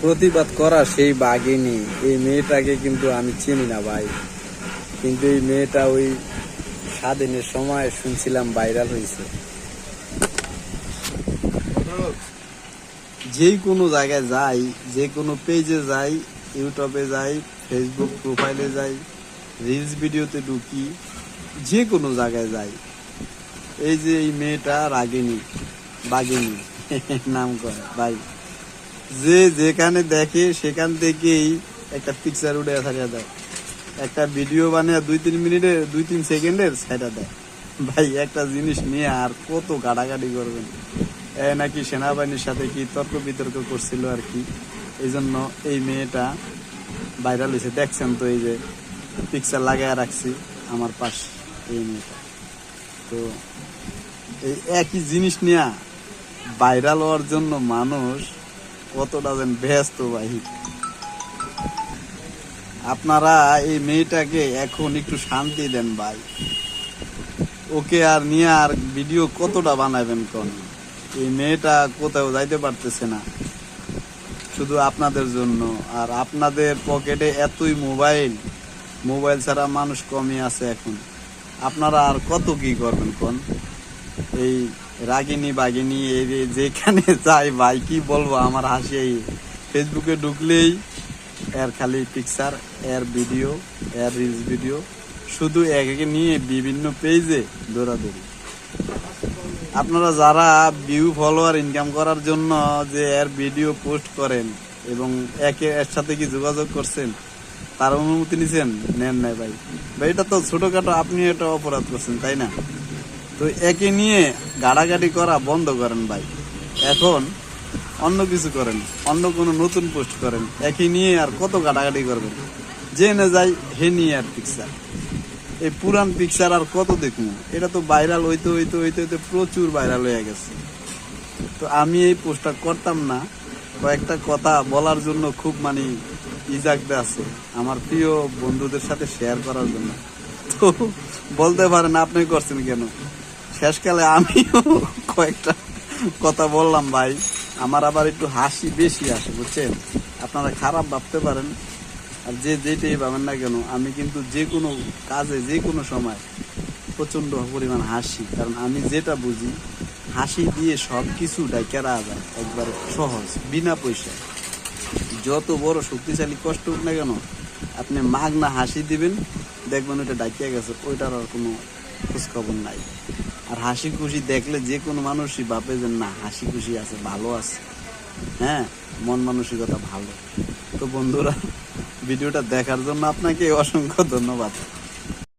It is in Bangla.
প্রতিবাদ করা সেই বাঘিনী। এই মেয়েটাকে কিন্তু আমি চিনি না ভাই। কিন্তু এই মেয়েটা ওই স্বাধীনের সময় শুনছিলাম ভাইরাল হয়েছে। যে কোনো জায়গায় যাই, যে কোনো পেজে যাই, ইউটিউবে যাই ফেসবুক প্রোফাইলে যাই রিলস ভিডিওতে ঢুকি, যে কোনো জায়গায় যাই। এই যে এই মেয়েটা রাগিনী বাগিনী নাম করে, ভাই। যে যেখানে দেখে সেখান থেকেই একটা পিকচার উঠে ছাড়িয়ে দেয়। একটা ভিডিও বানিয়ে দুই তিন মিনিটের দুই তিন সেকেন্ডের সেটা দেয়। ভাই, একটা জিনিস নিয়ে আর কত গাড়াগাড়ি করবেন? এ নাকি সেনাবাহিনীর সাথে কি তর্ক বিতর্ক করছিল আর কি? এই জন্য এই মেয়েটা ভাইরাল হয়েছে। দেখছেন তো এই যে পিকচার লাগায় রাখছি আমার পাশ এই মেয়েটা। তো এই একই জিনিস নিয়ে ভাইরাল হওয়ার জন্য মানুষ কতটা যেন ব্যস্ত ভাই। আপনারা এই মেয়েটাকে এখন একটু শান্তি দেন ভাই। ওকে আর নিয়ে আর ভিডিও কতটা বানাবেন কোন? এই মেয়েটা কোথাও যাইতে পারতেছে না। শুধু আপনাদের জন্য। আর আপনাদের পকেটে এতই মোবাইল। মোবাইল ছাড়া মানুষ কমই আছে এখন। আপনারা আর কত কি করবেন কোন? এই রাগিনী বাগিনী, এই যেখানে যাই ভাই, কি বলব, আমার হাসি ফেসবুকে ঢুকলেই এর খালি পিকচার এর ভিডিও এর রিলস ভিডিও শুধু এক একে নিয়ে বিভিন্ন পেজে দৌড়াদৌড়ি। আপনারা যারা ভিউ ফলোয়ার ইনকাম করার জন্য যে এর ভিডিও পোস্ট করেন এবং একে এর সাথে কি যোগাযোগ করছেন, তার অনুমতি নিছেন? নেন নাই ভাই। ভাই, এটা তো ছোটোখাটো, আপনি এটা অপরাধ করছেন, তাই না? তো একে নিয়ে গাড়াগাড়ি করা বন্ধ করেন ভাই। এখন অন্য কিছু করেন, অন্য কোনো নতুন পোস্ট করেন, একে নিয়ে আর কত গাড়াগাড়ি করবেন? যে না যাই, হে নিয়ে আর পিকচার এই পুরান পিকচার আর কত দেখব এটা তো ভাইরাল হইতে হইতে হইতে হইতে প্রচুর ভাইরাল হয়ে গেছে। তো আমি এই পোস্টটা করতাম না। কয়েকটা কথা বলার জন্য খুব মানে ইজাগতে আছে আমার প্রিয় বন্ধুদের সাথে শেয়ার করার জন্য। তো বলতে পারেন, আপনি করছেন কেন? শেষকালে আমিও কয়েকটা কথা বললাম, ভাই। আমার আবার একটু হাসি বেশি আসে, বুঝছেন? আপনারা খারাপ ভাবতে পারেন, আর যে যেটাই পাবেন না কেন, আমি কিন্তু যে কোনো কাজে, যে কোনো সময় প্রচণ্ড পরিমাণ হাসি, কারণ আমি যেটা বুঝি, হাসি দিয়ে সব কিছু ডাইকেরা যায়, একবার সহজ, বিনা পয়সায়। যত বড় শক্তিশালী কষ্ট হোক না কেন, আপনি মাগ না হাসি দিবেন, দেখবেন ওইটা ডাকিয়া গেছে, ওইটার আর কোনো খোঁজখবর নাই। আর হাসি খুশি দেখলে যে কোনো মানুষই বাপে যে না হাসি খুশি আছে, ভালো আছে। হ্যাঁ? মন মানসিকতা ভালো। তো বন্ধুরা, ভিডিওটা দেখার জন্য আপনাকে অসংখ্য ধন্যবাদ।